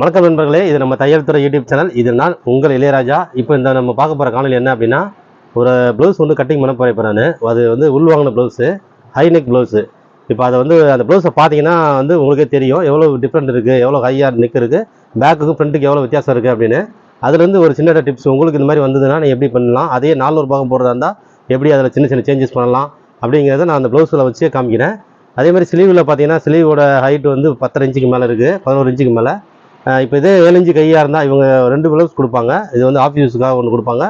வணக்கம் நண்பர்களே இது நம்ம தையல் துறை யூடியூப் சேனல். இது நான் உங்கள் இளையராஜா. இப்போ இந்த நம்ம பார்க்க போகிற காணொலி என்ன அப்படின்னா ஒரு ப்ளவுஸ் வந்து கட்டிங் பண்ண போகிறேன் இப்போ நான். அது வந்து உள் வாங்கின ப்ளவுஸு ஹைநெக் ப்ளவுஸு இப்போ அதை வந்து அந்த ப்ளவுஸை பார்த்தீங்கன்னா வந்து உங்களுக்கே தெரியும். எவ்வளோ டிஃப்ரெண்ட் இருக்குது எவ்வளோ ஹையாக நெக் இருக்குது பேக்குக்கும் ஃப்ரண்ட்டுக்கு எவ்வளோ வித்தியாசம் இருக்குது அப்படின்னு. அதுலேருந்து ஒரு சின்ன டிப்ஸ் உங்களுக்கு இந்த மாதிரி வந்ததுன்னா நீ எப்படி பண்ணலாம்? அதே நானூறு பாகம் போடுறதா இருந்தால் எப்படி அதில் சின்ன சின்ன சேஞ்சஸ் பண்ணலாம்? அப்படிங்கிறத நான் அந்த ப்ளவுஸில் வச்சு காமிக்கிறேன். அதே மாதிரி ஸ்லீவில் பார்த்தீங்கன்னா ஸ்லீவோட ஹைட் வந்து பத்தரை இன்ச்சுக்கு மேலே இருக்குது பதினோரு இன்ச்சுக்கு மேலே. இப்போ இதே ஏழு கையாக இருந்தால் இவங்க ரெண்டு ப்ளவுஸ் கொடுப்பாங்க. இது வந்து ஆஃப் யூஸுக்காக ஒன்று கொடுப்பாங்க.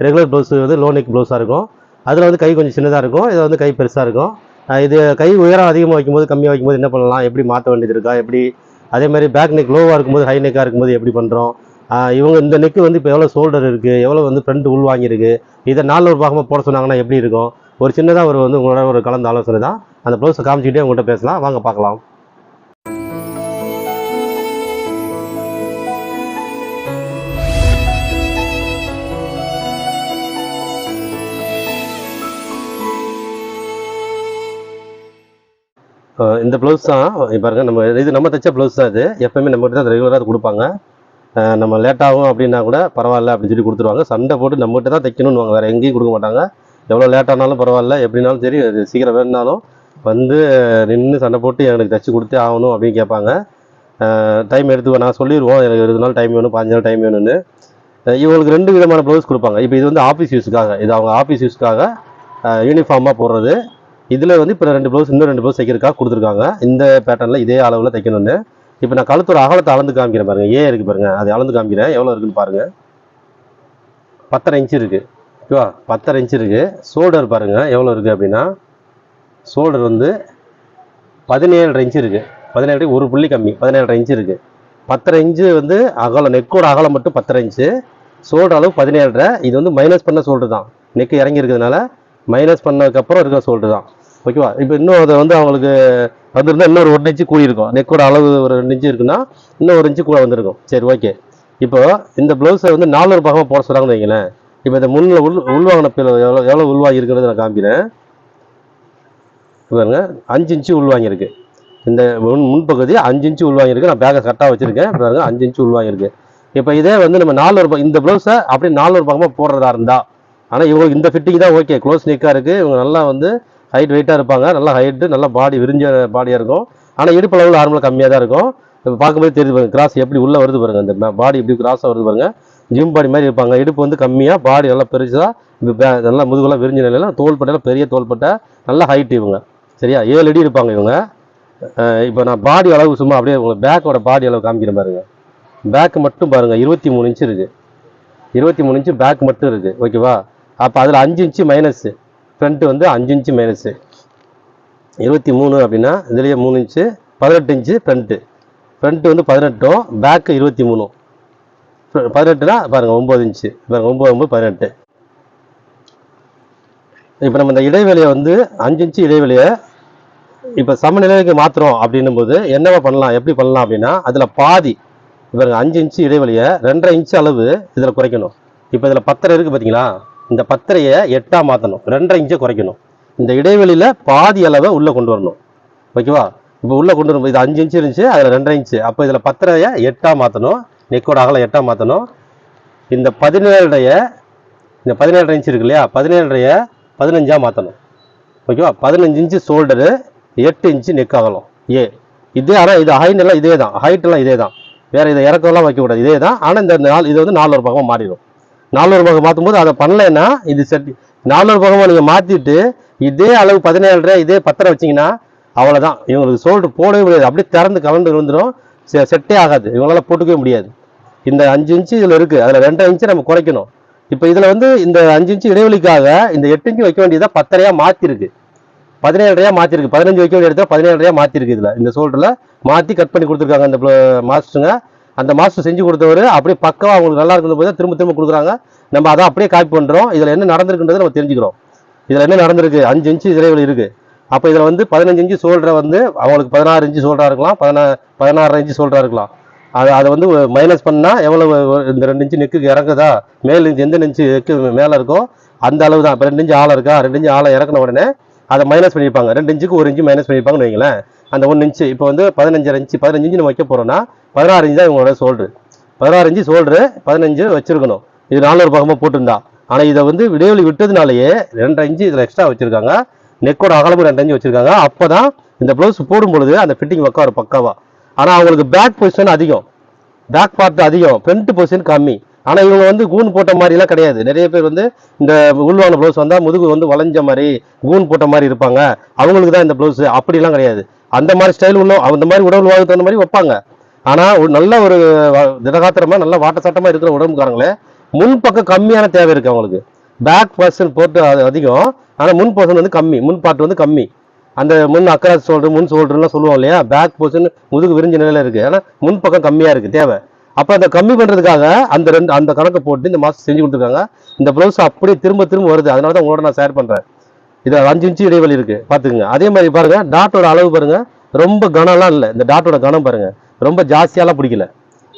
ரெகுலர் ப்ளவுஸ் வந்து லோ நெக் ப்ளவுஸாக இருக்கும். அதில் வந்து கை கொஞ்சம் சின்னதாக இருக்கும். இதை வந்து கை பெருசாக இருக்கும். இது கை உயரம் அதிகமாக வைக்கும்போது கம்மியாக வைக்கும்போது என்ன பண்ணலாம்? எப்படி மாற்ற வேண்டியது இருக்கா? எப்படி? அதே மாதிரி பேக் நெக் லோவாக இருக்கும்போது ஹை நெக்காக இருக்கும்போது எப்படி பண்ணுறோம் இவங்க இந்த நெக்கு வந்து இப்போ எவ்வளோ ஷோல்டர் இருக்குது எவ்வளோ வந்து ஃப்ரண்ட் உள் வாங்கியிருக்கு? இதை நாலு ஒரு பாகமாக போட சொன்னாங்கன்னா எப்படி இருக்கும்? ஒரு சின்னதாக ஒரு வந்து உங்களோட ஒரு கலந்த ஆலோசனை தான் அந்த ப்ளவுஸை காமிச்சிக்கிட்டே உங்கள்கிட்ட பேசலாம். வாங்க பார்க்கலாம். இந்த ப்ளவுஸ் தான் பாருங்க நம்ம இது நம்ம தைச்ச ப்ளவுஸ் தான் இது. எப்பவுமே நம்ம தான் ரெகுலராக கொடுப்பாங்க. நம்ம லேட்டாகும் அப்படின்னா கூட பரவாயில்ல அப்படின்னு சொல்லி கொடுத்துருவாங்க. சண்டை போட்டு நம்மகிட்ட தான் தைக்கணும்னு வேறு எங்கேயும் கொடுக்க மாட்டாங்க. எவ்வளோ லேட்டானாலும் பரவாயில்ல எப்படினாலும் சரி அது சீக்கிரம் வேணுனாலும் வந்து நின்று சண்டை போட்டு எனக்கு தைச்சு கொடுத்தே ஆகணும் அப்படின்னு கேட்பாங்க. டைம் எடுத்து நான் சொல்லிடுவோம் எனக்கு இருபது நாள் டைம் வேணும் பாஞ்சு நாள் டைம் வேணும்னு. இவங்களுக்கு ரெண்டு விதமான ப்ளவுஸ் கொடுப்பாங்க. இப்போ இது வந்து ஆஃபீஸ் யூஸுக்காக இது அவங்க ஆஃபீஸ் யூஸ்க்காக யூனிஃபார்மாக போடுறது. இதில் வந்து இப்போ ரெண்டு ப்ளவுஸ் இன்னும் ரெண்டு ப்ளவுஸ் தைக்கிறதுக்காக கொடுத்துருக்காங்க. இந்த பேட்டர்னில் இதே அளவில் தைக்கணும்னு. இப்போ நான் கழுத்தோட அகலத்தை அளந்து காமிக்கிறேன் பாருங்கள் ஏ இருக்கு பாருங்கள் அதை அளந்து காமிக்கிறேன். எவ்வளோ இருக்குன்னு பாருங்கள் பத்தரை இன்ச்சு இருக்குது ஓகேவா பத்தரை இன்ச்சு இருக்குது ஷோல்டர் பாருங்கள் எவ்வளோ இருக்குது அப்படின்னா ஷோல்டர் வந்து பதினேழரை இன்ச்சு இருக்குது பதினேழு ஒரு புள்ளி கம்மி. பதினேழரை இன்ச்சு இருக்குது பத்தரை இன்ச்சு வந்து அகலம் நெக்கோட அகலம் மட்டும் பத்தரை இன்ச்சு ஷோல்டர் அளவு பதினேழரை. இது வந்து மைனஸ் பண்ண ஷோல்டர் தான். நெக் இறங்கி இருக்கிறதுனால மைனஸ் பண்ணதுக்கப்புறம் இருக்கிற ஷோல்டர் தான். ஓகேவா? இப்போ இன்னும் அதை வந்து அவங்களுக்கு வந்திருந்தால் இன்னொரு ஒரு இன்ச்சு கூடியிருக்கும். நெக்கோட அளவு ஒரு ரெண்டு இன்ச்சு இருக்குன்னா இன்னும் ஒரு இன்ச்சு கூட வந்திருக்கும். சரி ஓகே இப்போ இந்த ப்ளவுஸை வந்து நாலு பாகமாக போட சொல்கிறாங்கன்னு வைங்களேன். இப்போ இந்த முன்னில் உள் உள்வாங்கின பில் எவ்வளோ எவ்வளோ உள்வாங்கி இருக்கிறது நான் காமிக்கிறேன். பாருங்க அஞ்சு இன்ச்சு உள்வாங்கியிருக்கு. இந்த முன் முன்பகுதி அஞ்சு இன்ச்சு உள்வாங்கியிருக்கு. நான் பேக்கை கரெக்டாக வச்சுருக்கேன். பாருங்க அஞ்சு இன்ச்சு உள்வாங்கியிருக்கு. இப்போ இதே வந்து நம்ம நாலு ரூபாய் இந்த ப்ளவுஸை அப்படியே நாலு பக்கமாக போடுறதா இருந்தால் ஆனால் இவங்களுக்கு இந்த ஃபிட்டிங் தான் ஓகே க்ளோஸ் நெக்காக இருக்குது இவங்க நல்லா வந்து ஹைட் வெயிட்டாக இருப்பாங்க. நல்லா ஹைட்டு நல்லா பாடி விரிஞ்ச பாடியாக இருக்கும். ஆனால் இடுப்பு அளவில் நார்மலாக கம்மியாக தான் இருக்கும். இப்போ பார்க்கும்போது தெரியுது பாருங்க கிராஸ் எப்படி உள்ளே வருது பாருங்க. அந்த பாடி எப்படி கிராஸாக வருது பாருங்க. ஜிம் பாடி மாதிரி இருப்பாங்க. இடுப்பு வந்து கம்மியாக பாடி நல்லா பெருசாக இப்போ பே- நல்லா முதுகெல்லாம் விரிஞ்ச நிலையில தோள்பட்டையில் பெரிய தோள்பட்டை நல்லா ஹைட் இவங்க. சரியா? ஏழு அடி இருப்பாங்க இவங்க. இப்போ நான் பாடி அளவு சும்மா அப்படியே உங்களுக்கு பேக்கோட பாடி அளவு காமிக்கிறேன் பாருங்க. பேக் மட்டும் பாருங்கள் இருபத்தி மூணு இன்ச்சு இருக்குது இருபத்தி மூணு இன்ச்சு பேக் மட்டும் இருக்குது ஓகேவா அப்போ அதில் அஞ்சு இன்ச்சு மைனஸு ஃப்ரண்ட்டு வந்து அஞ்சு இன்ச்சு மைனஸு இருபத்தி மூணு அப்படின்னா இதுலேயே மூணு இன்ச்சு பதினெட்டு இன்ச்சு ஃப்ரண்ட்டு ஃப்ரண்ட்டு வந்து பதினெட்டும் பேக்கு இருபத்தி மூணும். பதினெட்டுனா பாருங்க ஒம்பது இன்ச்சு பாருங்கள் ஒம்பது ஒம்பது பதினெட்டு. இப்போ நம்ம இந்த இடைவெளியை வந்து அஞ்சு இன்ச்சு இடைவெளியை இப்போ சமநிலைக்கு மாத்துறோம் அப்படின்னும் போது என்னவா பண்ணலாம் எப்படி பண்ணலாம் அப்படின்னா அதில் பாதி பாருங்க அஞ்சு இன்ச்சு இடைவெளியை ரெண்டரை இன்ச்சு அளவு இதில் குறைக்கணும். இப்போ இதில் பத்தரை இருக்குது பார்த்தீங்களா இந்த பத்திரையை எட்டாக மாற்றணும் ரெண்டரை இன்ச்சை குறைக்கணும். இந்த இடைவெளியில் பாதி அளவை உள்ளே கொண்டு வரணும். ஓகேவா? இப்போ உள்ளே கொண்டு வரணும் இது அஞ்சு இன்ச்சு இருந்துச்சு அதில் ரெண்டரை இன்ச்சு. அப்போ இதில் பத்திரையை எட்டாக மாற்றணும் நெக்கோட அகலம் எட்டாக மாற்றணும் இந்த பதினேழுடைய இந்த பதினேழரை இன்ச்சு இருக்கு இல்லையா பதினேழைய பதினஞ்சாக மாற்றணும் ஓகேவா? பதினஞ்சு இன்ச்சு ஷோல்டரு எட்டு இன்ச்சு நெக் அகலம். ஏ. இதே ஆனால் இது ஹைட் எல்லாம் இதே தான் ஹைட்டெல்லாம் இதே தான் வேறு இதை இறக்கம்லாம் வைக்கக்கூடாது. இதே தான் ஆனால் இந்த நாள் இது வந்து நாலு ஒரு பக்கமாக மாறிடும். நானூறு பக்கம் மாற்றும் போது அதை பண்ணலைன்னா இது செட் நானூறு பக்கமாக நீங்கள் மாற்றிட்டு இதே அளவு பதினேழரை இதே பத்தரை வச்சீங்கன்னா அவ்வளோதான் இவங்களுக்கு சோல்டு போடவே முடியாது. அப்படியே திறந்து கலந்து விழுந்துடும் செட்டே ஆகாது. இவங்களால போட்டுக்கவே முடியாது. இந்த அஞ்சு இன்ச்சு இதில் இருக்குது அதில் ரெண்டரை இன்ச்சு நம்ம குறைக்கணும். இப்போ இதில் வந்து இந்த அஞ்சு இன்ச்சு இடைவெளிக்காக இந்த எட்டு இன்ச்சு வைக்க வேண்டியதாக பத்தரையாக மாற்றிருக்கு பதினேழரையா மாற்றிருக்கு பதினஞ்சு வைக்க வேண்டிய இடத்துல பதினேழரையா மாற்றிருக்கு இதில். இந்த சோல்டரில் மாற்றி கட் பண்ணி கொடுத்துருக்காங்க அந்த மாஸ்டருங்க. அந்த மாஸ்டர் செஞ்சு கொடுத்தவர் அப்படியே பக்கம் அவங்களுக்கு நல்லா இருக்கிற போது திரும்ப திரும்ப கொடுக்குறாங்க. நம்ம அதை அப்படியே காப்பி பண்ணுறோம் இதில் என்ன நடந்திருக்குன்றதை நம்ம தெரிஞ்சுக்கிறோம். இதில் என்ன நடந்திருக்கு? அஞ்சு இன்ச்சு இடைவெளி இருக்குது அப்போ இதில் வந்து பதினஞ்சு இன்ச்சு சோல்டரை வந்து அவங்களுக்கு பதினாறு இன்ச்சு சோல்டராக இருக்கலாம். பதினா பதினாறு இன்ச்சு சோல்டராக இருக்கலாம். அதை அதை வந்து மைனஸ் பண்ணால் எவ்வளவு இந்த ரெண்டு இன்ச்சு நெக்குக்கு இறங்குதா? மேல் இன்ச்சு எந்த இன்ச்சு நெக்கு மேலே இருக்கோ அந்த அளவு தான். இப்போ ரெண்டு இன்ச்சு ஆழம் இருக்கா? ரெண்டு இன்ச்சு ஆழம் இறக்குன உடனே அதை மைனஸ் பண்ணியிருப்பாங்க. ரெண்டு இன்ச்சுக்கு ஒரு இன்ச்சு மைனஸ் பண்ணியிருப்பாங்கன்னு வைங்களேன். அந்த ஒன்று இன்ச்சு இப்போ வந்து பதினஞ்சரை இன்ச்சு பதினஞ்சு இன்ச்சு நம்ம வைக்க போகிறோம்னா பதினாறு இன்ச்சு தான் இவங்களோட சோல்டரு பதினாறு இன்ச்சு சோல்டரு பதினஞ்சு வச்சுருக்கணும். இது நானூறு பக்கமாக போட்டிருந்தா. ஆனால் இதை வந்து இடைவெளி விட்டதுனாலேயே ரெண்டரை இன்ச்சு இதில் எக்ஸ்ட்ரா வச்சுருக்காங்க. நெக்கோட அகலமும் ரெண்டு இன்ச்சு வச்சுருக்காங்க. அப்போ தான் இந்த ப்ளவுஸ் போடும் பொழுது அந்த ஃபிட்டிங் பக்கம் ஒரு பக்காவா. ஆனால் அவங்களுக்கு பேக் பொசிஷன் அதிகம். பேக் பார்ட் அதிகம். ஃப்ரண்ட் பொசிஷன் கம்மி. ஆனால் இவங்க வந்து கூன் போட்ட மாதிரிலாம் கிடையாது. நிறைய பேர் வந்து இந்த உள்வான ப்ளவுஸ் வந்தால் முதுகு வந்து வளைஞ்ச மாதிரி கூன் போட்ட மாதிரி இருப்பாங்க. அவங்களுக்கு தான் இந்த ப்ளவுஸ் அப்படிலாம் கிடையாது. அந்த மாதிரி ஸ்டைல் உள்ள அந்த மாதிரி உடல் வாழ்க்கை தகுந்த மாதிரி வைப்பாங்க. ஆனால் ஒரு நல்ல ஒரு திடகாத்திரமாக நல்ல வாட்டசாட்டமா இருக்கிற உடம்புக்காரங்களே முன்பக்கம் கம்மியான தேவை இருக்கு அவங்களுக்கு. பேக் பர்சன் போட்டு அதிகம். ஆனால் முன் பர்சன் வந்து கம்மி. முன் பார்ட் வந்து கம்மி. அந்த முன் அக்கராஸ் சோல்டர் முன் சோல்டர்லாம் சொல்லுவோம் இல்லையா? பேக் போர்ஷன் முதுகு விரிஞ்ச நிலையில் இருக்கு. ஆனால் முன் பக்கம் கம்மியாக இருக்கு தேவை. அப்போ அந்த கம்மி பண்ணுறதுக்காக அந்த ரெண்டு அந்த கணக்கை போட்டு இந்த மாதம் செஞ்சு கொடுத்துருக்காங்க. இந்த ப்ளவுஸ் அப்படியே திரும்ப திரும்ப வருது. அதனால தான் உங்களோட நான் ஷேர் பண்ணுறேன் இது அஞ்சு இன்ச்சு இடைவெளி இருக்கு. பார்த்துக்குங்க. அதே மாதிரி பாருங்கள் டாட்டோட அளவு பாருங்கள் ரொம்ப கனம்லாம் இல்லை. இந்த டாட்டோட கனம் பாருங்கள் ரொம்ப ஜாஸ்தியாலாம் பிடிக்கல.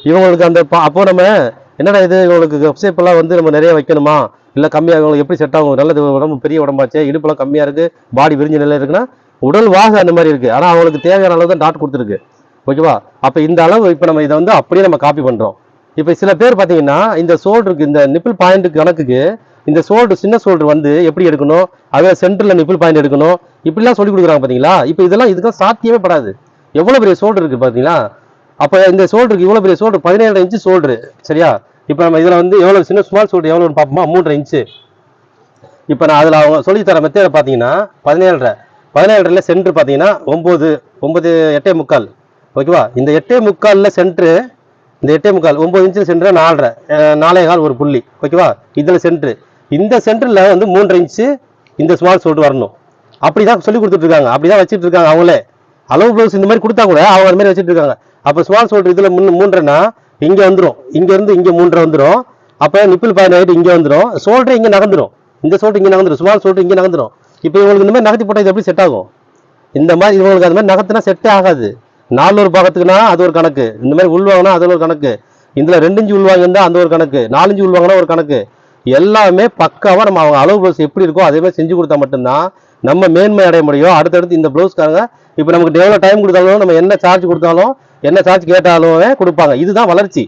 இவங்களுக்கு அந்த பா- அப்போ நம்ம என்னடா இது? இவங்களுக்கு கப்சேப்பெல்லாம் வந்து நம்ம நிறைய வைக்கணுமா? இல்லை கம்மியாக இவங்களுக்கு எப்படி செட் ஆகும்? நல்லது உடம்பு பெரிய உடம்பாச்சு? இடுப்பெல்லாம் கம்மியாக இருக்குது பாடி விரிஞ்ச நிலையில் இருக்குன்னா உடல் வாசம் அந்த மாதிரி இருக்குது ஆனால் அவங்களுக்கு தேவையான அளவு தான் டாட் கொடுத்துருக்கு. ஓகேவா அப்போ இந்த அளவு இப்போ நம்ம இதை வந்து அப்படியே நம்ம காப்பி பண்ணுறோம் இப்போ சில பேர் பார்த்தீங்கன்னா இந்த ஷோல்டருக்கு இந்த நிப்பிள் பாயிண்ட் கணக்குக்கு இந்த ஷோல்டர் சின்ன ஷோல்டர் வந்து எப்படி எடுக்கணும்? அதே சென்டரில் நிப்பிள் பாயிண்ட் எடுக்கணும். இப்படிலாம் சொல்லி கொடுக்குறாங்க பார்த்தீங்களா? இப்போ இதெல்லாம் இதுக்கெல்லாம் சாத்தியமே படாது. எவ்வளோ பெரிய ஷோல்டர் இருக்குது பார்த்தீங்களா? அப்போ இந்த சோல்டருக்கு இவ்வளோ பெரிய சோல்டர் பதினேழு இன்ச்சு சோல்டர் சரியா? இப்போ நம்ம இதில் வந்து எவ்வளோ சின்ன ஸ்மால் சோல்டர் எவ்வளோன்னு பார்ப்போமா? மூன்றரை இன்ச்சு இப்போ நான் அதில் அவங்க சொல்லித் தர மெத்தேட பார்த்தீங்கன்னா பதினேழரை. பதினேழரில் சென்ட்ரு பார்த்தீங்கன்னா ஒம்பது ஒம்பது எட்டே முக்கால். ஓகேவா இந்த எட்டே முக்காலில் சென்ட்ரு இந்த எட்டே முக்கால் ஒம்பது இன்ச்சில் சென்டர் நாலரை நாலே கால் ஒரு புள்ளி. ஓகேவா இதில் சென்ட்ரு இந்த சென்டரில் வந்து மூன்றரை இன்ச்சு இந்த ஸ்மால் சொல்லிட்டு வரணும். அப்படி தான் சொல்லி கொடுத்துட்ருக்காங்க அப்படி தான் வச்சுட்டு இருக்காங்க அவங்களே. அளவு ப்ளவுஸ் இந்த மாதிரி கொடுத்தா கூட அவங்க மாதிரி வச்சுட்டு இருக்காங்க. அப்போ ஸ்மால் சொல்லிட்டு இதில் முன் மூன்றரைனா இங்கே வந்துடும் இங்கேருந்து இங்கே மூன்றரை வந்துடும் அப்போ நிப்பிள் பாயிண்ட் ஆகிட்டு இங்கே வந்துடும் சோல்டர் இங்கே நகர்ந்துடும் இந்த சோல்டர் இங்கே நகர்ந்துடும் ஸ்மால் சோல்டர் இங்கே நகர்ந்துடும் இப்போ இவங்களுக்கு இந்த மாதிரி நகர்த்தி போட்டால் இது எப்படி செட் ஆகும்? இந்த மாதிரி இவங்களுக்கு அந்த மாதிரி நகர்த்தினா செட்டே ஆகாது. நானூறு பாகத்துக்குனா அது ஒரு கணக்கு. இந்த மாதிரி உள்வாங்கினா அது ஒரு கணக்கு. இதுல ரெண்டு இஞ்சு உள்வாங்கிருந்தா அந்த ஒரு கணக்கு. நாலஞ்சு உள்வாங்கினா ஒரு கணக்கு. எல்லாமே பக்காவாக நம்ம அவங்க அளவு ப்ளவுஸ் எப்படி இருக்கோ அதே மாதிரி செஞ்சு கொடுத்தா மட்டும்தான் நம்ம மேன்மை அடைய முடியும். அடுத்தடுத்து இந்த ப்ளவுஸ்க்காரங்க இப்போ நமக்கு எவ்வளோ டைம் கொடுத்தாலும் நம்ம என்ன சார்ஜ் கொடுத்தாலும் என்ன சார்ஜ் கேட்டாலும் கொடுப்பாங்க. இதுதான் வளர்ச்சி.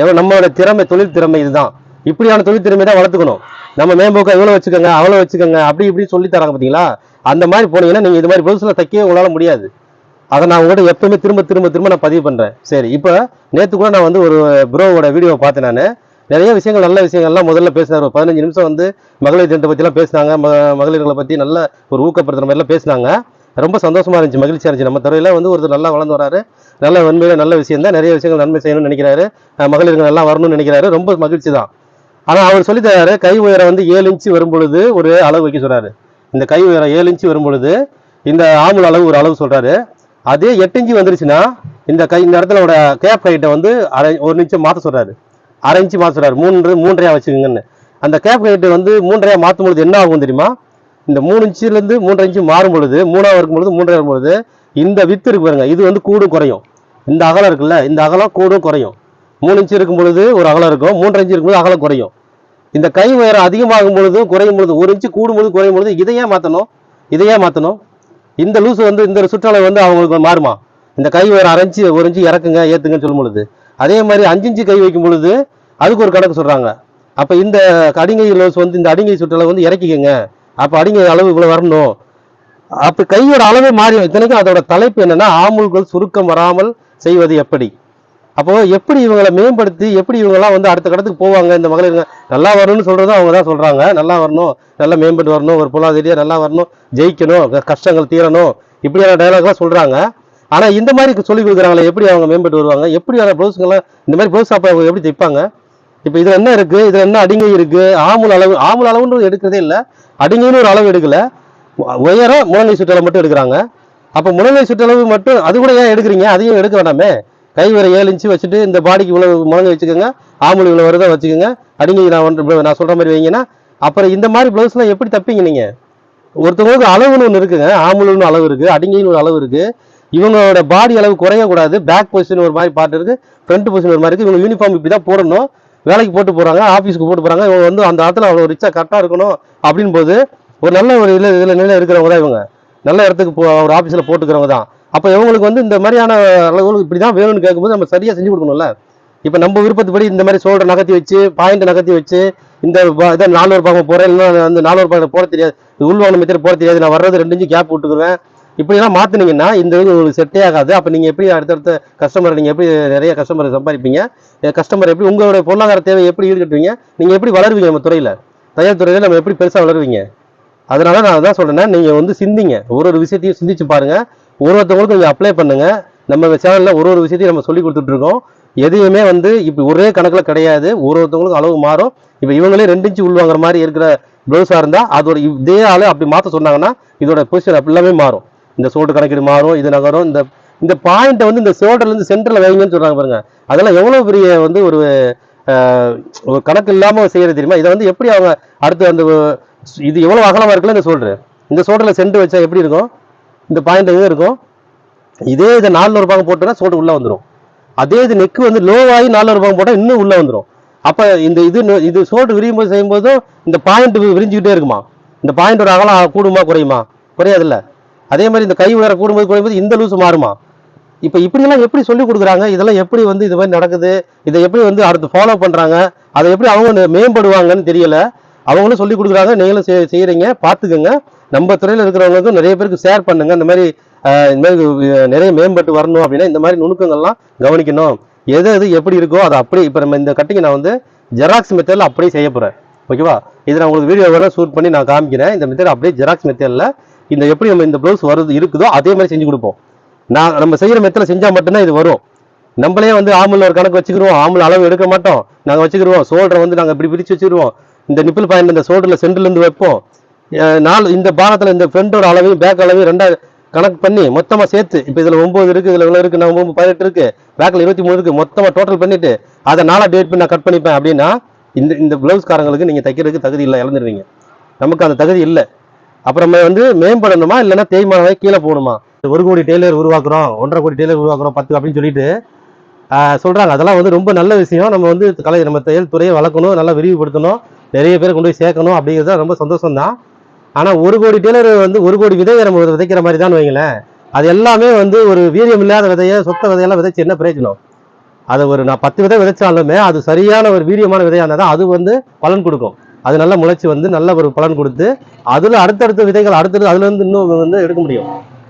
எவ்வளோ நம்மளோட திறமை தொழில் திறமை இதுதான். இப்படியான தொழில் திறமை தான் வளர்த்துக்கணும். நம்ம மேம்போக்கா இவ்வளோ வச்சுக்கோங்க அவ்வளோ வச்சுக்கோங்க அப்படி இப்படி சொல்லி தராங்க பார்த்தீங்களா அந்த மாதிரி போனீங்கன்னா நீங்கள் இது மாதிரி ப்ளவுஸில் தைக்கவே உங்களால் முடியாது. அதை நான் உங்கள்கிட்ட எப்பவுமே திரும்ப திரும்ப திரும்ப நான் பதிவு பண்ணுறேன் சரி இப்போ நேற்று கூட நான் வந்து ஒரு ப்ரோவோட வீடியோவை பார்த்தேன் நான். நிறைய விஷயங்கள் நல்ல விஷயங்கள்லாம் முதல்ல பேசினார். ஒரு பதினஞ்சு நிமிஷம் வந்து மகளிர் தினத்தை பற்றிலாம் பேசினாங்க. ம மகளிர்களை பற்றி நல்ல ஒரு ஊக்கப்படுத்துற மாதிரிலாம் பேசினாங்க. ரொம்ப சந்தோஷமாக இருந்துச்சு மகிழ்ச்சியாக இருந்துச்சு. நம்ம துறையில் வந்து ஒருத்தர் நல்லா வளர்ந்து வராரு. நல்ல உண்மையில நல்ல விஷயம் தான் நிறைய விஷயங்கள் நன்மை செய்யணும்னு நினைக்கிறாரு. மகளிர்கள் நல்லா வரணும்னு நினைக்கிறாரு. ரொம்ப மகிழ்ச்சி தான். ஆனால் அவர் சொல்லி தராரு கை உயரம் வந்து ஏழு இன்ச்சு வரும் பொழுது ஒரு அளவு வைக்க சொல்றாரு. இந்த கை உயரம் ஏழு இன்ச்சு வரும் பொழுது இந்த ஆம்பல் அளவு ஒரு அளவு சொல்றாரு. அதே எட்டு இன்ச்சு வந்துருச்சுன்னா இந்த கை இந்த இடத்துல கேப் ஹைட்டை வந்து அரை ஒரு நிமிஷம் மாற்ற சொல்றாரு. அரை இன்ச்சு மாற்ற சொல்றாரு. மூன்று மூன்றையா வச்சுக்கோங்கன்னு. அந்த கேப் ஹைட்டை வந்து மூன்றையா மாற்றும் பொழுது என்ன ஆகும் தெரியுமா? இந்த மூணு இன்ச்சுலேருந்து மூன்றரை இன்ச்சு மாறும் பொழுது மூணாவது இருக்கும் பொழுது மூன்றரை வரும் பொழுது இந்த வித்து இருக்கு பாருங்க இது வந்து கூடும் குறையும். இந்த அகலம் இருக்குல்ல இந்த அகலம் கூடும் குறையும். மூணு இன்ச்சு இருக்கும் பொழுது ஒரு அகலம் இருக்கும் மூன்று இன்ச்சு இருக்கும்போது அகலம் குறையும். இந்த கை உயரம் அதிகமாகும் பொழுது குறையும் பொழுது ஒரு இன்ச்சு கூடும் பொழுது குறையும் பொழுது இதையே மாற்றணும் இதையே மாற்றணும் இந்த லூஸ் வந்து இந்த சுற்றளவு வந்து அவங்களுக்கு மாறுமா? இந்த கை உயரம் அரை ஒரு இன்ச்சு இறக்குங்க ஏற்றுங்கன்னு சொல்லும் பொழுது. அதே மாதிரி அஞ்சு இன்ச்சு கை வைக்கும் பொழுது அதுக்கு ஒரு கணக்கு சொல்கிறாங்க அப்போ இந்த அடிங்கை லூஸ் வந்து இந்த அடிங்கை சுற்றளவு வந்து இறக்கிக்கங்க. அப்போ அடிங்கை அளவு இவ்வளோ வரணும். அப்ப கையோட அளவே மாறி இத்தனைக்கும் அதோட தலைப்பு என்னன்னா ஆமுல்கள் சுருக்கம் வராமல் செய்வது எப்படி? அப்போ எப்படி இவங்களை மேம்படுத்தி எப்படி இவங்கெல்லாம் வந்து அடுத்த கடத்துக்கு போவாங்க இந்த மகளிருங்க நல்லா வரணும்னு சொல்றது அவங்க தான் சொல்றாங்க. நல்லா வரணும் நல்லா மேம்பட்டு வரணும் ஒரு பொருளாதாரியா நல்லா வரணும் ஜெயிக்கணும் கஷ்டங்கள் தீரணும் இப்படியான டயலாக்லாம் சொல்றாங்க. ஆனா இந்த மாதிரி சொல்லி கொடுக்குறாங்களே எப்படி அவங்க மேம்பட்டு வருவாங்க? எப்படியான ப்ளவுஸுங்கெல்லாம் இந்த மாதிரி ப்ளவுஸ் அப்போ அவங்க எப்படி தைப்பாங்க? இப்போ இதுல என்ன இருக்கு? இதுல என்ன அடிங்கை இருக்கு? ஆமுல் அளவு ஆமுல் அளவுன்னு எடுக்கிறதே இல்லை அடிங்கைன்னு ஒரு அளவு எடுக்கல. உயரம் முழங்கை சுற்றளவு மட்டும் எடுக்கிறாங்க. அப்போ முழங்கை சுற்றளவு மட்டும் அது கூட ஏன் எடுக்கிறீங்க? அதையும் எடுக்க வேண்டாமே. கை வர ஏழு இன்ச்சு வச்சுட்டு இந்த பாடிக்கு இவ்வளவு முழங்கை வச்சுக்கோங்க. ஆம்பளை இவ்வளவு வருதான் வச்சுக்கோங்க. அடிங்க நான் ஒன்று நான் சொல்கிற மாதிரி வைங்கன்னா அப்புறம் இந்த மாதிரி ப்ளவுஸ்லாம் எப்படி தப்பிங்க நீங்கள் ஒருத்தவங்களுக்கு அளவுன்னு ஒன்று இருக்குங்க. ஆம்பளுன்னு அளவு இருக்குது அடிங்கின்னு ஒரு அளவு இருக்குது இவங்களோட பாடி அளவு குறையக்கூடாது. பேக் பொசிஷன் ஒரு மாதிரி பாட்டு இருக்குது ஃப்ரண்ட் பொசிஷன் ஒரு மாதிரி இருக்கு. இவங்க யூனிஃபார்ம் இப்படி தான் போடணும். வேலைக்கு போட்டு போகிறாங்க ஆஃபீஸ்க்கு போட்டு போகிறாங்க இவங்க வந்து அந்த இடத்துல அவ்வளோ ரிச்சா கரெக்டாக இருக்கணும் அப்படின் போது ஒரு நல்ல ஒரு இதில் இதில் நிலையில் இருக்கிறவங்க தான் இவங்க. நல்ல இடத்துக்கு போ ஒரு ஆஃபீஸில் போட்டுக்கிறவங்க தான். அப்போ இவங்களுக்கு வந்து இந்த மாதிரியான அளவுகளுக்கு இப்படி தான் வேணும்னு கேட்கும்போது நம்ம சரியாக செஞ்சு கொடுக்கணும்ல. இப்போ நம்ம விருப்பத்துப்படி இந்த மாதிரி சோல்டரை நகர்த்தி வச்சு பாயிண்ட் நகர்த்தி வச்சு இந்த இதை நாலு பாகம் போகிறேன் இல்லைன்னா அந்த நாலு பாகம் போட தெரியாது உள்வாங்க மெத்தட் போட தெரியாது நான் வர்றது ரெண்டு இன்ச்சு கேப் விட்டுக்குவேன். இப்படிலாம் மாற்றினீங்கன்னா இந்த இது உங்களுக்கு செட்டே ஆகாது. அப்போ நீங்கள் எப்படி அடுத்தடுத்த கஸ்டமரை நீங்கள் எப்படி நிறைய கஸ்டமரை சம்பாதிப்பீங்க? கஸ்டமர் எப்படி உங்களுடைய பொருளாதார தேவை எப்படி ஈடுகட்டுவீங்க? நீங்கள் எப்படி வளருவீங்க நம்ம துறையில்? தயார் துறையில் நம்ம எப்படி பெருசாக வளருவீங்க? அதனால நான் அதான் சொல்றேன் நீங்க வந்து சிந்திங்க. ஒரு ஒரு விஷயத்தையும் சிந்திச்சு பாருங்க. ஒரு ஒருத்தவங்களுக்கும் நீங்க அப்ளை பண்ணுங்க. நம்ம சேனல்ல ஒரு ஒரு விஷயத்தையும் நம்ம சொல்லி கொடுத்துட்டு இருக்கோம். எதையுமே வந்து இப்போ ஒரே கணக்குல கிடையாது. ஒரு ஒருத்தவங்களுக்கும் அளவு மாறும். இப்போ இவங்களே ரெண்டு இன்ச்சு உள்வாங்குற மாதிரி இருக்கிற ப்ளவுஸா இருந்தா அதோட இதே ஆளு அப்படி மாத்த சொன்னாங்கன்னா இதோட பொசிஷன் எல்லாமே மாறும். இந்த சோல்டு கணக்கீடு மாறும் இது நகரும். இந்த இந்த பாயிண்ட்டை வந்து இந்த ஷோல்டர்ல இருந்து சென்டர்ல வைங்கன்னு சொல்றாங்க பாருங்க. அதெல்லாம் எவ்வளவு பெரிய வந்து ஒரு ஒரு கணக்கு இல்லாம செய்யறது தெரியுமா? இதை வந்து எப்படி அவங்க அடுத்து அந்த இது எவ்வளவு அகலமா இருக்குல்ல இந்த சோல்டர் இந்த சோல்டரில் சென்ட் வச்சா எப்படி இருக்கும்? இந்த பாயிண்ட் எங்கே இருக்கும்? இதே இதை நாலு ஒரு பாகம் போட்டோம்னா சோல்டர் உள்ள வந்துடும் அதே இது நெக்கு வந்து லோவாகி நாலு ஒரு பாகம் இன்னும் உள்ள வந்துடும் அப்ப இந்த இது இது சோல்டர் விரியும் போது செய்யும்போதும் இந்த பாயிண்ட் விரிஞ்சுக்கிட்டே இருக்குமா? இந்த பாயிண்டோட அகலம் கூடுமா குறையுமா? குறையாதுல்ல. அதே மாதிரி இந்த கை உயர கூடும்போது குறையும்போது இந்த லூஸ் மாறுமா? இப்ப இப்படிலாம் எப்படி சொல்லி கொடுக்குறாங்க? இதெல்லாம் எப்படி வந்து இது மாதிரி நடக்குது? இதை எப்படி வந்து அடுத்து ஃபாலோ பண்றாங்க? அதை எப்படி அவங்க மேம்படுவாங்கன்னு தெரியல. அவங்களும் சொல்லி கொடுக்குறாங்க. நீங்களும் செய்- பார்த்துக்கோங்க. நம்ம துறையில் இருக்கிறவங்களுக்கும் நிறைய பேருக்கு ஷேர் பண்ணுங்க. இந்த மாதிரி இந்த மாதிரி நிறைய மேம்பட்டு வரணும் அப்படின்னா இந்த மாதிரி நுணுக்கங்கள்லாம் கவனிக்கணும். எது எது எப்படி இருக்கோ அதை அப்படியே இப்போ நம்ம இந்த கட்டிங் நான் வந்து ஜெராக்ஸ் மெத்தடில் அப்படியே செய்ய போகிறேன் ஓகேவா இதில் நான் உங்களுக்கு வீடியோ வேணால் ஷூட் பண்ணி நான் காமிக்கிறேன். இந்த மெத்தட் அப்படியே ஜெராக்ஸ் மெத்தடில் இந்த எப்படி நம்ம இந்த ப்ளவுஸ் வருது இருக்குதோ அதே மாதிரி செஞ்சு கொடுப்போம். நான் நம்ம செய்கிற மெத்தடில் செஞ்சால் மட்டும்தான் இது வரும். நம்மளே வந்து ஆம்பளை ஒரு கணக்கு வச்சுக்கிருவோம் ஆம்பளை அளவு எடுக்க மாட்டோம். நாங்கள் வச்சுக்கிருவோம் சோல்டரை வந்து நாங்கள் இப்படி பிரித்து வச்சுருவோம் இந்த நிப்பிள் பாயிண்ட் இந்த சோல்டர்ல சென்டர்லேருந்து வைப்போம். நாலு இந்த பாகத்துல இந்த ஃப்ரண்ட்டோட அளவையும் பேக் அளவையும் ரெண்டாக கணக்கு பண்ணி மொத்தமாக சேர்த்து இப்போ இதில் ஒம்பது இருக்குது இதில் இவ்வளோ இருக்குது நான் ஒம்பது பதினெட்டு இருக்குது பேக்கில் இருபத்தி மூணு இருக்குது மொத்தமாக டோட்டல் பண்ணிவிட்டு அதை நாளாக டிவைட் பண்ணி நான் கட் பண்ணிப்பேன் அப்படின்னா இந்த இந்த ப்ளவுஸ்காரங்களுக்கு நீங்கள் தைக்கிறதுக்கு தகுதி இல்லை இழந்துருவீங்க நமக்கு அந்த தகுதி இல்லை. அப்புறமே வந்து மேம்படணுமா இல்லைன்னா தேய்மானவை கீழே போகணுமா? ஒரு கோடி டெய்லர் உருவாக்குறோம் ஒன்றரை கோடி டெய்லர் உருவாக்குறோம் பத்து அப்படின்னு சொல்லிட்டு சொல்கிறாங்க அதெல்லாம் வந்து ரொம்ப நல்ல விஷயம். நம்ம வந்து கலை நம்ம தையல் துறையை வளர்க்கணும் நல்லா விரிவுபடுத்தணும். நிறைய பேர் கொண்டு போய் சேர்க்கணும் அப்படிங்கிறது தான் ரொம்ப சந்தோஷம் தான் ஒரு கோடி டெய்லர் வந்து ஒரு கோடி விதையை நம்ம விதைக்கிற மாதிரி தான் வைங்களேன். அது எல்லாமே வந்து ஒரு வீரியம் இல்லாத விதையை சொத்த விதையெல்லாம் விதைச்சு என்ன பிரயோஜனம்? அதை ஒரு நான் பத்து விதை விதைச்சாலுமே அது சரியான ஒரு வீரியமான விதையாக இருந்தால் தான் அது வந்து பலன் கொடுக்கும். அது நல்லா முளைச்சி வந்து நல்ல ஒரு பலன் கொடுத்து அதில் அடுத்தடுத்த விதைகள் அடுத்தடுத்து அதுலேருந்து இன்னும் வந்து எடுக்க முடியும்.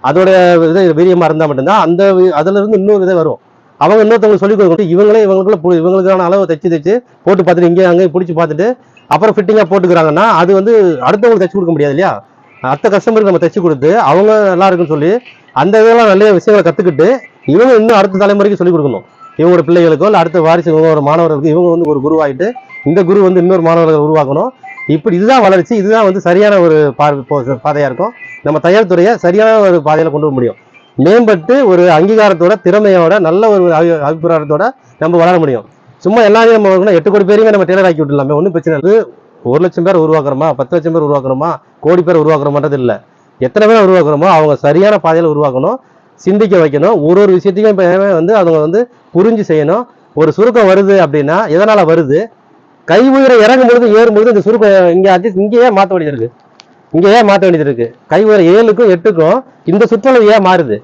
அதோட விதை வீரியமாக இருந்தால் மட்டும்தான் அந்த அதுலேருந்து இன்னொரு விதை வரும். அவங்க இன்னொருத்தவங்களுக்கு சொல்லி கொடுக்கணும். இவங்களே இவங்களுக்குள்ள இவங்களுக்கான அளவு தைச்சு தைச்சு போட்டு பார்த்துட்டு இங்கே அங்கேயும் பிடிச்சி பார்த்துட்டு அப்புறம் ஃபிட்டிங்காக போட்டுக்கிறாங்கன்னா அது வந்து அடுத்தவங்களுக்கு தைச்சு கொடுக்க முடியாது இல்லையா? அடுத்த கஸ்டமருக்கு நம்ம தைச்சு கொடுத்து அவங்க நல்லா இருக்குன்னு சொல்லி அந்த இதெல்லாம் நிறைய விஷயங்களை கற்றுக்கிட்டு இவங்க இன்னும் அடுத்த தலைமுறைக்கு சொல்லிக் கொடுக்கணும். இவங்களோட பிள்ளைகளுக்கோ இல்லை அடுத்த வாரிசு இவங்க ஒரு மாணவர்களுக்கு இவங்க வந்து ஒரு குருவாயிட்டு இந்த குரு வந்து இன்னொரு மாணவர்களை உருவாக்கணும். இப்படி இதுதான் வளர்ச்சி இதுதான் வந்து சரியான ஒரு பாதையாக இருக்கும். நம்ம தயார் துறையை சரியான ஒரு பாதையில் கொண்டு போக முடியும். மேம்பட்டு ஒரு அங்கீகாரத்தோட திறமையோட நல்ல ஒரு அபி- அபிப்பிராயத்தோட நம்ம வளர முடியும். சும்மா எல்லாரையும் நம்ம எட்டு கோடி பேருமே நம்ம டெய்லர் ஆக்கி விட்டுலாமே ஒன்றும் பிரச்சனை இல்லை. ஒரு லட்சம் பேர் உருவாக்குறோமா? பத்து லட்சம் பேர் உருவாக்குறோமா? கோடி பேர் உருவாக்குறோமான்றது இல்லை. எத்தனை பேர் உருவாக்குறோமோ அவங்க சரியான பாதையில் உருவாக்கணும் சிந்திக்க வைக்கணும். ஒரு ஒரு விஷயத்தையும் இப்போ வந்து அவங்க வந்து புரிஞ்சு செய்யணும். ஒரு சுருக்கம் வருது அப்படின்னா எதனால் வருது? கை உயிரை இறங்கும் பொழுது ஏறும் பொழுது இந்த சுருக்கம் இங்க இங்கே இங்கேயே மாற்ற வேண்டியது இருக்குது இங்க ஏன் மாற்ற வேண்டியது இருக்கு? கை உயிரை ஏழுக்கும் எட்டுக்கும் இந்த சுற்றுலா ஏன் மாறுது?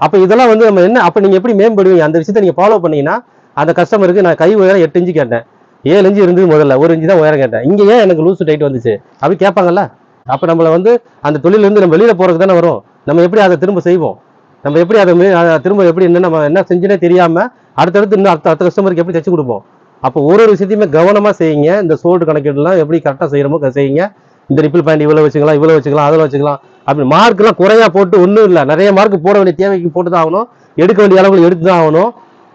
அப்போ இதெல்லாம் வந்து நம்ம என்ன அப்போ நீங்கள் எப்படி மேம்படுவீங்க? அந்த விஷயத்தை நீங்கள் ஃபாலோ பண்ணீங்கன்னா அந்த கஸ்டமருக்கு நான் கை உயரம் எட்டு இஞ்சு கேட்டேன். ஏழு இஞ்சு இருந்தது முதல்ல. ஒரு இஞ்சு தான் உயரம் கேட்டேன். இங்கே ஏன் எனக்கு லூஸ் டைட் வந்துச்சு? அப்படி கேட்பாங்கல்ல? அப்போ நம்மளை வந்து அந்த தொழிலிருந்து நம்ம வெளியில் போறதுக்கு தானே வரும். நம்ம எப்படி அதை திரும்ப செய்வோம்? நம்ம எப்படி அதை திரும்ப எப்படி என்ன நம்ம என்ன செஞ்சுனே தெரியாமல் அடுத்தடுத்து இன்னும் அடுத்த அடுத்த கஸ்டமருக்கு எப்படி தைச்சு கொடுப்போம்? அப்போ ஒரு ஒரு விஷயத்தையுமே கவனமாக செய்யுங்க. இந்த சோல்டு கணக்கீடுலாம் எப்படி கரெக்டாக செய்கிறமோ செய்யுங்க. இந்த ரிப்பிள் பாயிண்ட் இவ்வளோ வச்சுக்கலாம் இவ்வளோ வச்சுக்கலாம் அதில் வச்சுக்கலாம். அப்படி மார்க்லாம் குறையாக போட்டு ஒன்றும் இல்லை. நிறைய மார்க் போட வேண்டிய தேவைக்கு போட்டு தான் ஆகணும். எடுக்க வேண்டிய அளவுகள் எடுத்து தான் ஆகணும்.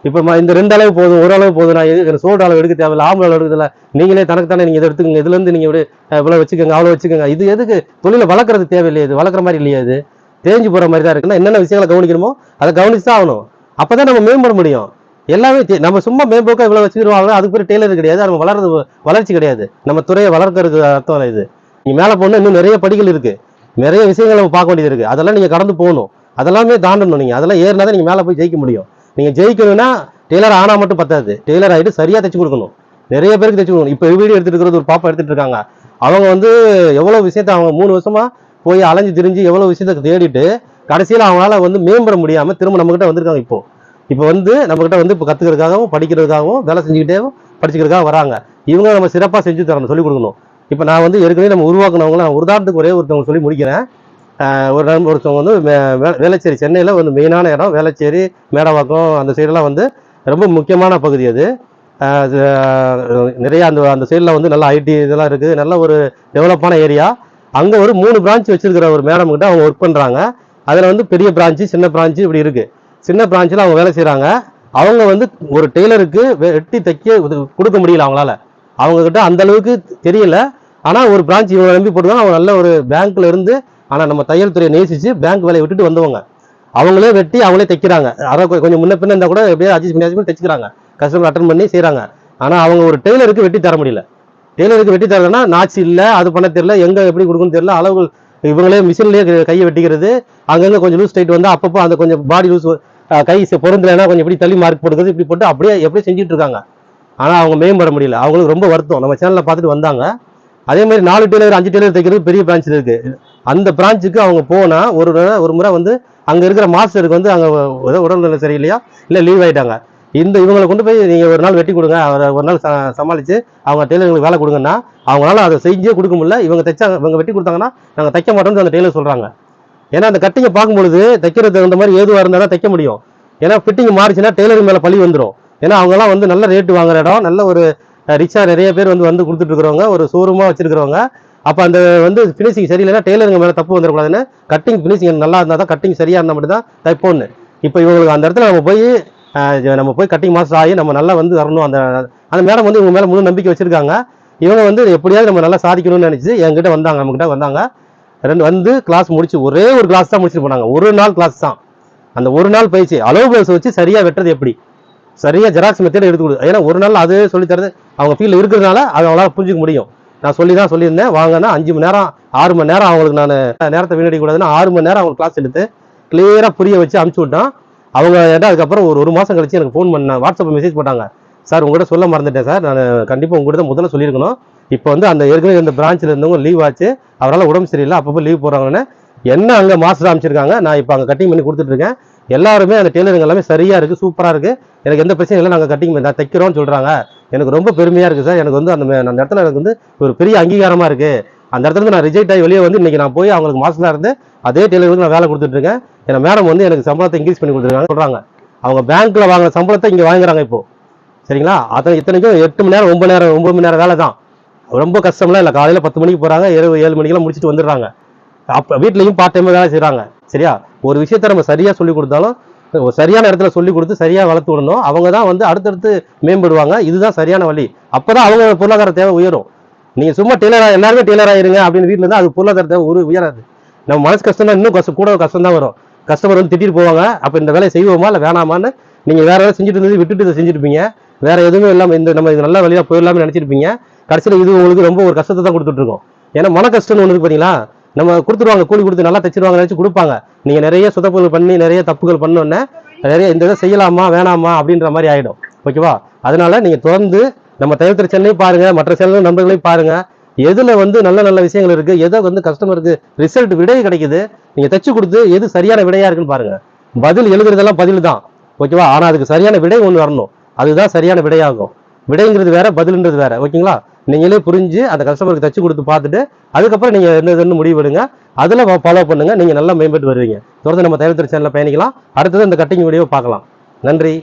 இப்போ இந்த ரெண்டு அளவு போதும் ஒரு அளவு போதும் நான் எதுக்கு சோல்டு அளவு எடுக்க தேவையில்ல ஆம்பளை அளவு எடுக்கல நீங்களே தனக்கு தானே நீங்கள் இதை எடுத்துக்கங்க. இதுலேருந்து நீங்கள் இப்படி இவ்வளோ வச்சுக்கோங்க அவ்வளோ வச்சுக்கோங்க. இது எதுக்கு? தொழிலை வளர்க்குறது தேவையில்லையே இது. வளர்க்குற மாதிரி இல்லையா இது. தேஞ்சு போகிற மாதிரி தான் இருக்குன்னா என்னென்ன விஷயங்களை கவனிக்கணுமோ அதை கவனிச்சு தான் ஆகணும். அப்போ தான் நம்ம மேம்பட முடியும். எல்லாமே தே- நம்ம சும்மா மேம்போக்காக இவ்வளோ வச்சுக்கிறோம் அதுக்கு பேர் டெய்லர் கிடையாது. நம்ம வளர்றது வளர்ச்சி கிடையாது. நம்ம துறையை வளர்க்கறது அர்த்தம் இது. நீங்கள் மேலே போனால் இன்னும் நிறைய படிகள் இருக்குது நிறைய விஷயங்கள் நம்ம பார்க்க வேண்டியது இருக்குது அதெல்லாம் நீங்கள் கடந்து போகணும். அதெல்லாமே தாண்டணும் நீங்கள் அதெல்லாம் ஏறினா தான் நீங்கள் மேலே போய் ஜெயிக்க முடியும். நீங்கள் ஜெயிக்கணும்னா டெய்லர் ஆனால் மட்டும் பத்தாது. டெய்லர் ஆகிட்டு சரியாக தைச்சு கொடுக்கணும். நிறைய பேருக்கு தைச்சு கொடுக்கணும். இப்போ வீடியோ எடுத்துட்டு இருக்கிறது ஒரு பாப்பா எடுத்துகிட்டு இருக்காங்க. அவங்க வந்து எவ்வளோ விஷயத்த அவங்க மூணு வருஷமாக போய் அலைஞ்சு திரிஞ்சு எவ்வளோ விஷயத்த தேடிட்டு கடைசியில் அவங்களால வந்து மேம்பட முடியாமல் திரும்ப நம்மக்கிட்ட வந்திருக்காங்க இப்போ. இப்போ வந்து நம்மக்கிட்ட வந்து இப்போ கற்றுக்கிறதுக்காகவும் படிக்கிறதுக்காகவும் வேலை செஞ்சுக்கிட்டே படிச்சுக்கிறதுக்காக வராங்க. இவங்க நம்ம சிறப்பாக செஞ்சு தரணும் சொல்லிக் கொடுக்கணும். இப்போ நான் வந்து ஏற்கனவே நம்ம உருவாக்குனவங்கள நான் உதாரணத்துக்கு ஒரே ஒருத்தவங்க சொல்லி முடிக்கிறேன். ஒரு நண்பர் ஒருத்தவங்க வந்து வேளச்சேரி சென்னையில் வந்து மெயினான இடம் வேளச்சேரி மேடவாக்கம் அந்த சைடெலாம் வந்து ரொம்ப முக்கியமான பகுதி அது. நிறையா நிறைய அந்த அந்த சைடில் வந்து நல்ல ஐடி இதெல்லாம் இருக்குது. நல்ல ஒரு டெவலப்பான ஏரியா அங்கே ஒரு மூணு பிரான்ச் வச்சுருக்கிற ஒரு மேடம் கிட்ட அவங்க ஒர்க் பண்ணுறாங்க அதில் வந்து பெரிய பிரான்ச்சு சின்ன பிரான்ச்சு இப்படி இருக்குது சின்ன பிரான்ச்சில் அவங்க வேலை செய்கிறாங்க அவங்க வந்து ஒரு டெய்லருக்கு வெட்டி தைக்க இது கொடுக்க முடியல அவங்களால. அவங்கக்கிட்ட அந்தளவுக்கு அந்த அளவுக்கு தெரியல. ஆனால் ஒரு பிரான்ச் இவங்க நம்பி போட்டுருக்காங்க அவங்க நல்ல ஒரு பேங்க்ல இருந்து ஆனால் நம்ம தையல் துறையை நேசித்து பேங்க் வேலையை விட்டுட்டு வந்தவங்க. அவங்களே வெட்டி அவங்களே தைக்கிறாங்க. அதான் கொஞ்சம் முன்ன பின்ன இருந்தால் கூட எப்படியாவது அட்ஜஸ்ட் பண்ணி தைச்சிக்கிறாங்க. பண்ணி கஸ்டமர் அட்டன் பண்ணி செய்கிறாங்க ஆனால் அவங்க ஒரு டெய்லருக்கு வெட்டி தர முடியல. டெய்லருக்கு வெட்டி தரலன்னா நாச்சு இல்லை அது பண்ண தெரியல எங்கே எப்படி கொடுக்கணும்னு தெரியல அளவுகள் இவங்களே மிஷின்லேயே கையை வெட்டிக்கிறது. அங்கங்கே கொஞ்சம் லூஸ் டைட் வந்தால் அப்பப்போ அந்த கொஞ்சம் பாடி லூஸ் கை பொருந்தலைன்னா கொஞ்சம் இப்படி தள்ளி மார்க் போடுறது இப்படி போட்டு அப்படியே எப்படி செஞ்சுட்டு இருக்காங்க. ஆனால் அவங்க மேம்பட முடியல. அவங்களுக்கு ரொம்ப வருத்தம். நம்ம சேனலில் பார்த்துட்டு வந்தாங்க. அதே மாதிரி நாலு டெய்லர் அஞ்சு டெய்லர் தைக்கிறது பெரிய பிரான்ச்சில் இருக்குது அந்த பிரான்ச்சுக்கு அவங்க போனால் ஒரு ஒரு முறை வந்து அங்கே இருக்கிற மாஸ்டருக்கு வந்து அங்கே ஏதோ உடல்நிலை சரியில்லையா? இல்லை லீவ் ஆகிட்டாங்க இந்த இவங்களை கொண்டு போய் நீங்கள் ஒரு நாள் வெட்டி கொடுங்க அவரை ஒரு நாள் ச- அவங்க டெய்லருக்கு வேலை கொடுங்கன்னா அவங்களால அதை செஞ்சே கொடுக்க முடியல. இவங்க தைச்சாங்க இவங்க வெட்டி கொடுத்தாங்கன்னா நாங்கள் தைக்க மாட்டோம்னு அந்த டெய்லர் சொல்கிறாங்க ஏன்னா அந்த கட்டிங்கை பார்க்கும்பொழுது தைக்கிறது தகுந்த மாதிரி ஏதுவாக இருந்தால் தான் தைக்க முடியும். ஏன்னா ஃபிட்டிங் மாறிச்சுன்னா டெய்லருக்கு மேலே பழி வந்துடும் ஏன்னா அவங்கெல்லாம் வந்து நல்ல ரேட்டு வாங்குற இடம் நல்ல ஒரு ரிக்ஷா நிறைய பேர் வந்து வந்து கொடுத்துட்டு இருக்கிறவங்க ஒரு ஷோரூமாக வச்சிருக்கிறவங்க. அப்போ அந்த வந்து ஃபினிஷிங் சரியில்லைன்னா டெய்லருங்க மேலே தப்பு வந்துடக்கூடாதுன்னு கட்டிங் ஃபினிஷிங் நல்லா இருந்தால் தான் கட்டிங் சரியாக இருந்தால் மட்டும் தான் தைப்போன்னு இப்போ இவங்களுக்கு அந்த இடத்துல நம்ம போய் நம்ம போய் கட்டிங் மாஸ்டர் ஆகி நம்ம நல்லா வந்து வரணும். அந்த அந்த மேடம் வந்து இவங்க மேலே முழு நம்பிக்கை வச்சுருக்காங்க. இவங்க வந்து எப்படியாவது நம்ம நல்லா சாதிக்கணும்னு நினச்சி என்கிட்ட வந்தாங்க நம்மகிட்ட வந்தாங்க. ரெண்டு வந்து கிளாஸ் முடிச்சு ஒரே ஒரு கிளாஸ் தான் முடிச்சுட்டு போனாங்க. ஒரு நாள் கிளாஸ் தான். அந்த ஒரு நாள் பயிற்சி அளவு பிளவுஸ் வச்சு சரியாக வெட்டுறது எப்படி? சரியா ஜெராக்ஸ் மெத்தேட் எடுத்து கொடு. ஏன்னா ஒரு நாள் அதே சொல்லித்தரது அவங்க ஃபீல்டில் இருக்கிறதுனால அதை அவங்களால புரிஞ்சுக்க முடியும். நான் சொல்லி தான் சொல்லியிருந்தேன். வாங்கன்னா அஞ்சு மணி நேரம் ஆறு மணி நேரம் அவங்களுக்கு நான் நேரத்தை வீணடிக்க கூடாதுன்னு ஆறு மணி நேரம் அவங்க கிளாஸ் எடுத்து கிளியராக புரிய வச்சு அனுப்பிச்சி விட்டோம் அவங்க ஏன்னா அதுக்கப்புறம் ஒரு ஒரு மாதம் கழிச்சு எனக்கு ஃபோன் பண்ண வாட்ஸ்அப் மெசேஜ் போட்டாங்க. சார் உங்கள்கிட்ட சொல்ல மறந்துட்டேன் சார். நான் கண்டிப்பாக உங்கள்கிட்ட முதல்ல சொல்லியிருக்கணும். இப்போ வந்து அந்த ஏற்கனவே இந்த பிரான்ச்சில் இருந்தவங்க லீவ் ஆச்சு. அவரால் உடம்பு சரியில்லை. அப்பப்போ லீவ் போடுறாங்கன்னு என்ன அங்கே மாஸ்டர் அமைச்சிருக்காங்க நான் இப்போ அங்கே கட்டிங் பண்ணி கொடுத்துட்ருக்கேன் எல்லாருமே அந்த டெய்லருங்க எல்லாமே சரியாக இருக்குது சூப்பராக இருக்குது எனக்கு எந்த பிரச்சனையும் இல்லை நாங்கள் கட்டிங் நான் தைக்கிறோம்னு சொல்கிறாங்க எனக்கு ரொம்ப பெருமையாக இருக்குது சார். எனக்கு வந்து அந்த அந்த இடத்துல எனக்கு வந்து ஒரு பெரிய அங்கீகாரமாக இருக்குது அந்த இடத்துல நான் ரிஜெக்ட் ஆகி வெளியே வந்து இன்றைக்கி நான் போய் அவங்களுக்கு மாசத்தில் இருந்து அதே டெய்லருக்கு நான் வேலை கொடுத்துட்ருக்கேன் ஏன்னா மேடம் வந்து எனக்கு சம்பளத்தை இன்க்ரீஸ் பண்ணி கொடுத்துருக்காங்க சொல்கிறாங்க அவங்க பேங்க்கில் வாங்கின சம்பளத்தை இங்கே வாங்குறாங்க இப்போது சரிங்களா? அத்தனை இத்தனைக்கும் எட்டு மணி நேரம் ஒன்பது நேரம் ஒம்பது மணி நேரம் வேலை தான். ரொம்ப கஷ்டம்லாம் இல்லை. காலையில் பத்து மணிக்கு போகிறாங்க இரவு ஏழு மணிக்கெல்லாம் முடிச்சுட்டு வந்துடுறாங்க. அப்போ வீட்லேயும் பார்ட் டைமாக வேலை செய்கிறாங்க சரியா? ஒரு விஷயத்த நம்ம சரியாக சொல்லிக் கொடுத்தாலும் சரியான இடத்துல சொல்லி கொடுத்து சரியாக வளர்த்து விடணும். அவங்க தான் வந்து அடுத்தடுத்து மேம்படுவாங்க. இதுதான் சரியான வழி. அப்போ தான் அவங்க பொருளாதார தேவை உயரும். நீங்கள் சும்மா டெய்லராக எல்லாருமே டெய்லராக ஆயிருங்க அப்படின்னு வீட்டில் இருந்தால் அது பொருளாதார தேவை ஒரு உயராது. நம்ம மனசு கஷ்டம் தான் இன்னும் கஷ்டம் கூட கஷ்டம் தான் வரும். கஸ்டமர் வந்து திட்டிட்டு போவாங்க. அப்போ இந்த வேலையை செய்வோமா இல்லை வேணாமான்னு நீங்கள் வேறு வேலை செஞ்சுட்டு இருந்தது விட்டுட்டு இதை செஞ்சுருப்பீங்க. வேறு எதுவுமே இல்லாமல் இந்த நம்ம இது நல்ல வழியாக போயிடலாம்னு நினச்சிருப்பீங்க. கடைசியில் இது உங்களுக்கு ரொம்ப ஒரு கஷ்டத்தை தான் கொடுத்துட்ருக்கோம் ஏன்னா மன கஷ்டம்னு ஒன்று பார்த்தீங்களா நம்ம கொடுத்துருவாங்க கூலி கொடுத்து நல்லா தைச்சிருவாங்க நினச்சி கொடுப்பாங்க. நீங்கள் நிறைய சொதப்புகள் பண்ணி நிறைய தப்புகள் பண்ணோன்னே நிறைய இந்த இதை செய்யலாமா வேணாமா அப்படின்ற மாதிரி ஆகிடும் ஓகேவா? அதனால் நீங்கள் தொடர்ந்து நம்ம தயவுத்திர சென்னையும் பாருங்கள் மற்ற சேனல் நண்பர்களையும் பாருங்கள் எதில் வந்து நல்ல நல்ல விஷயங்கள் இருக்குது எதை வந்து கஸ்டமருக்கு ரிசல்ட் விடை கிடைக்குது நீங்கள் தைச்சு கொடுத்து எது சரியான விடையாக இருக்குன்னு பாருங்கள் பதில் எழுதுறதெல்லாம் பதில் தான். ஓகேவா? ஆனால் அதுக்கு சரியான விடை ஒன்று வரணும். அதுதான் சரியான விடையாகும். விடைங்கிறது வேற பதில்ன்றது வேற. ஓகேங்களா? நீங்களே புரிஞ்சு அந்த கஸ்டமருக்கு தச்சு கொடுத்து பார்த்துட்டு அதுக்கப்புறம் நீங்கள் என்ன இதுன்னு முடிவு எடுங்க அதில் ஃபாலோ பண்ணுங்க. நீங்கள் நல்லா மேம்பட்டு வருவீங்க. தொடர்ந்து நம்ம தயாரித்துறை சேனலில் பயணிக்கலாம். அடுத்தது இந்த கட்டிங் வீடியோ பார்க்கலாம். நன்றி.